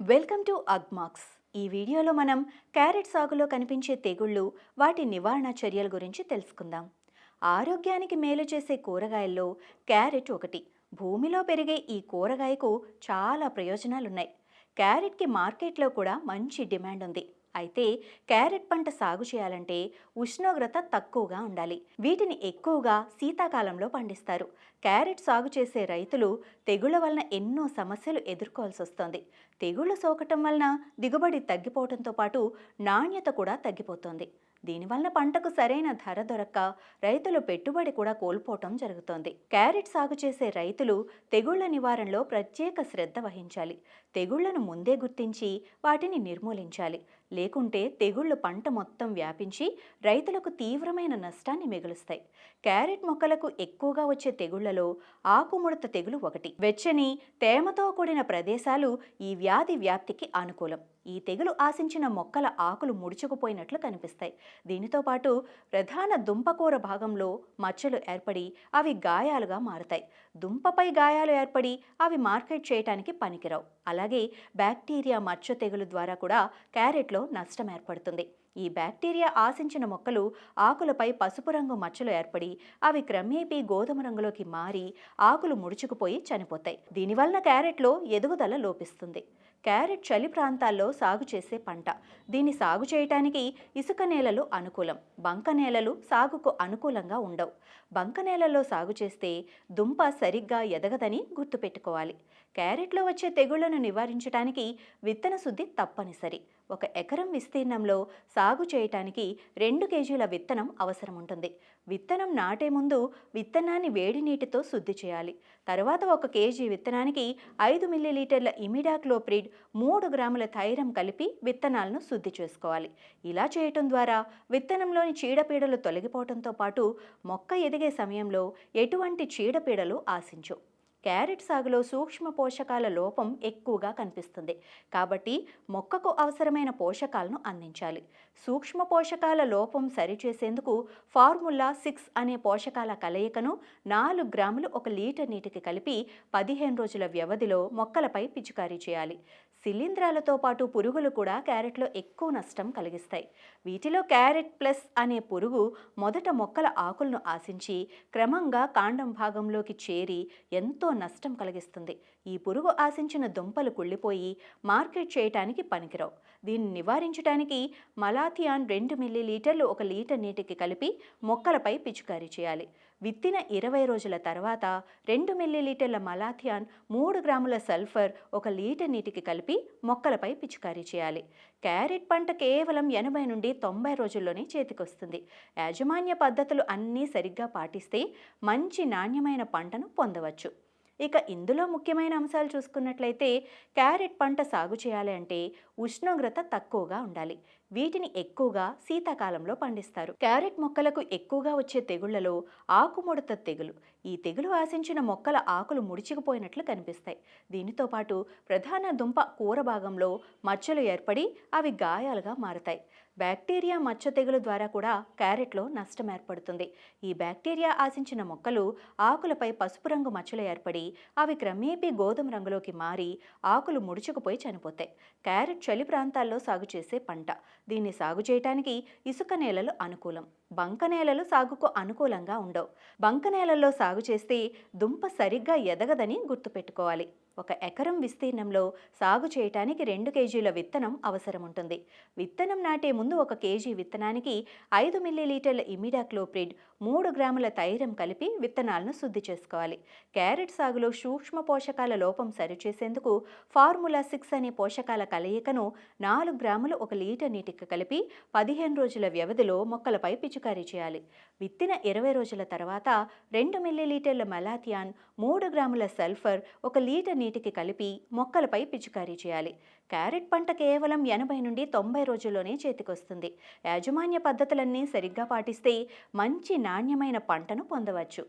Welcome to Agmax. ఈ వీడియోలో మనం క్యారెట్ సాగులో కనిపించే తెగుళ్ళు వాటి నివారణ చర్యల గురించి తెలుసుకుందాం. ఆరోగ్యానికి మేలు చేసే కూరగాయల్లో క్యారెట్ ఒకటి. భూమిలో పెరిగే ఈ కూరగాయకు చాలా ప్రయోజనాలున్నాయి. క్యారెట్కి మార్కెట్లో కూడా మంచి డిమాండ్ ఉంది. అయితే క్యారెట్ పంట సాగు చేయాలంటే ఉష్ణోగ్రత తక్కువగా ఉండాలి. వీటిని ఎక్కువగా శీతాకాలంలో పండిస్తారు. క్యారెట్ సాగు చేసే రైతులు తెగుళ్ళ వలన ఎన్నో సమస్యలు ఎదుర్కోవాల్సి వస్తోంది. తెగుళ్ళు సోకటం వలన దిగుబడి తగ్గిపోవడంతో పాటు నాణ్యత కూడా తగ్గిపోతుంది. దీనివల్ల పంటకు సరైన ధర దొరక్క రైతులు పెట్టుబడి కూడా కోల్పోవటం జరుగుతోంది. క్యారెట్ సాగు చేసే రైతులు తెగుళ్ళ నివారణలో ప్రత్యేక శ్రద్ధ వహించాలి. తెగుళ్ళను ముందే గుర్తించి వాటిని నిర్మూలించాలి. లేకుంటే తెగుళ్ళు పంట మొత్తం వ్యాపించి రైతులకు తీవ్రమైన నష్టాన్ని మిగులుస్తాయి. క్యారెట్ మొక్కలకు ఎక్కువగా వచ్చే తెగుళ్ళలో ఆకుముడత తెగులు ఒకటి. వెచ్చని తేమతో కూడిన ప్రదేశాలు ఈ వ్యాధి వ్యాప్తికి అనుకూలం. ఈ తెగులు ఆశించిన మొక్కల ఆకులు ముడుచుకుపోయినట్లు కనిపిస్తాయి. దీనితో పాటు ప్రధాన దుంపకూర భాగంలో మచ్చలు ఏర్పడి అవి గాయాలుగా మారుతాయి. దుంపపై గాయాలు ఏర్పడి అవి మార్కెట్ చేయటానికి పనికిరావు. అలాగే బ్యాక్టీరియా మచ్చ తెగులు ద్వారా కూడా క్యారెట్లో నష్టం ఏర్పడుతుంది. ఈ బ్యాక్టీరియా ఆశించిన మొక్కలు ఆకులపై పసుపు రంగు మచ్చలు ఏర్పడి అవి క్రమేపీ గోధుమ రంగులోకి మారి ఆకులు ముడుచుకుపోయి చనిపోతాయి. దీనివలన క్యారెట్లో ఎదుగుదల లోపిస్తుంది. క్యారెట్ చలి ప్రాంతాల్లో సాగు చేసే పంట. దీన్ని సాగు చేయటానికి ఇసుక నేలలు అనుకూలం. బంక నేలలు సాగుకు అనుకూలంగా ఉండవు. బంక నేలల్లో సాగు చేస్తే దుంప సరిగ్గా ఎదగదని గుర్తుపెట్టుకోవాలి. క్యారెట్లో వచ్చే తెగుళ్ళను నివారించడానికి విత్తన శుద్ధి తప్పనిసరి. ఒక ఎకరం విస్తీర్ణంలో సాగు చేయటానికి రెండు కేజీల విత్తనం అవసరం ఉంటుంది విత్తనం నాటే ముందు విత్తనాన్ని వేడి నీటితో శుద్ధి చేయాలి. తర్వాత ఒక కేజీ విత్తనానికి ఐదు మిల్లీలీటర్ల ఇమిడాక్లోప్రిడ్ మూడు గ్రాముల థైరం కలిపి విత్తనాలను శుద్ధి చేసుకోవాలి. ఇలా చేయటం ద్వారా విత్తనంలోని చీడపీడలు తొలగిపోవడంతో పాటు మొక్క ఎదిగే సమయంలో ఎటువంటి చీడపీడలు ఆశించు. క్యారెట్ సాగులో సూక్ష్మ పోషకాల లోపం ఎక్కువగా కనిపిస్తుంది. కాబట్టి మొక్కకు అవసరమైన పోషకాలను అందించాలి. సూక్ష్మ పోషకాల లోపం సరిచేసేందుకు ఫార్ములా సిక్స్ అనే పోషకాల కలయికను నాలుగు గ్రాములు ఒక లీటర్ నీటికి కలిపి పదిహేను రోజుల వ్యవధిలో మొక్కలపై పిచికారీ చేయాలి. శిలీంధ్రాలతో పాటు పురుగులు కూడా క్యారెట్లో ఎక్కువ నష్టం కలిగిస్తాయి. వీటిలో క్యారెట్ ప్లస్ అనే పురుగు మొదట మొక్కల ఆకులను ఆశించి క్రమంగా కాండం భాగంలోకి చేరి ఎంతో నష్టం కలిగిస్తుంది. ఈ పురుగు ఆశించిన దుంపలు కుళ్ళిపోయి మార్కెట్ చేయటానికి పనికిరావు. దీన్ని నివారించడానికి మలాథియాన్ రెండు మిల్లీలీటర్లు ఒక లీటర్ నీటికి కలిపి మొక్కలపై పిచికారీ చేయాలి. విత్తిన ఇరవై రోజుల తర్వాత రెండు మిల్లీలీటర్ల మలాథియాన్ మూడు గ్రాముల సల్ఫర్ ఒక లీటర్ నీటికి కలిపి మొక్కలపై పిచికారీ చేయాలి. క్యారెట్ పంట కేవలం ఎనభై నుండి తొంభై రోజుల్లోనే చేతికొస్తుంది. యాజమాన్య పద్ధతులు అన్నీ సరిగ్గా పాటిస్తే మంచి నాణ్యమైన పంటను పొందవచ్చు. ఇక ఇందులో ముఖ్యమైన అంశాలు చూసుకున్నట్లయితే క్యారెట్ పంట సాగు చేయాలి అంటే ఉష్ణోగ్రత తక్కువగా ఉండాలి. వీటిని ఎక్కువగా శీతాకాలంలో పండిస్తారు. క్యారెట్ మొక్కలకు ఎక్కువగా వచ్చే తెగుళ్ళలో ఆకుముడత తెగులు. ఈ తెగులు ఆశించిన మొక్కల ఆకులు ముడిచికుపోయినట్లు కనిపిస్తాయి. దీనితో పాటు ప్రధాన దుంప కూర భాగంలో మచ్చలు ఏర్పడి అవి గాయాలుగా మారతాయి. బ్యాక్టీరియా మచ్చ తెగులు ద్వారా కూడా క్యారెట్లో నష్టం ఏర్పడుతుంది. ఈ బ్యాక్టీరియా ఆశించిన మొక్కలు ఆకులపై పసుపు రంగు మచ్చలు ఏర్పడి అవి క్రమేపీ గోధుమ రంగులోకి మారి ఆకులు ముడుచుకుపోయి చనిపోతాయి. క్యారెట్ చలి ప్రాంతాల్లో సాగు చేసే పంట. దీన్ని సాగు చేయటానికి ఇసుక నేలలు అనుకూలం. బంక నేలలు సాగుకు అనుకూలంగా ఉండవు. బంక నేలల్లో సాగు చేస్తే దుంప సరిగ్గా ఎదగదని గుర్తుపెట్టుకోవాలి. ఒక ఎకరం విస్తీర్ణంలో సాగు చేయటానికి రెండు కేజీల విత్తనం అవసరం ఉంటుంది విత్తనం నాటే ముందు ఒక కేజీ విత్తనానికి ఐదు మిల్లీలీటర్ల ఇమిడాక్లోప్రిడ్ మూడు గ్రాముల తైరం కలిపి విత్తనాలను శుద్ధి చేసుకోవాలి. క్యారెట్ సాగులో సూక్ష్మ పోషకాల లోపం సరిచేసేందుకు ఫార్ములా సిక్స్ అనే పోషకాల కలయికను నాలుగు గ్రాములు ఒక లీటర్ నీటికి కలిపి పదిహేను రోజుల వ్యవధిలో మొక్కలపై పిచికారీ చేయాలి. విత్తిన ఇరవై రోజుల తర్వాత రెండు మిల్లీలీటర్ల మలాథియాన్ మూడు గ్రాముల సల్ఫర్ ఒక లీటర్ నీటికి కలిపి మొక్కలపై పిచికారీ చేయాలి. క్యారెట్ పంట కేవలం ఎనభై నుండి తొంభై రోజుల్లోనే చేతికొస్తుంది. యాజమాన్య పద్ధతులన్నీ సరిగ్గా పాటిస్తే మంచి నాణ్యమైన పంటను పొందవచ్చు.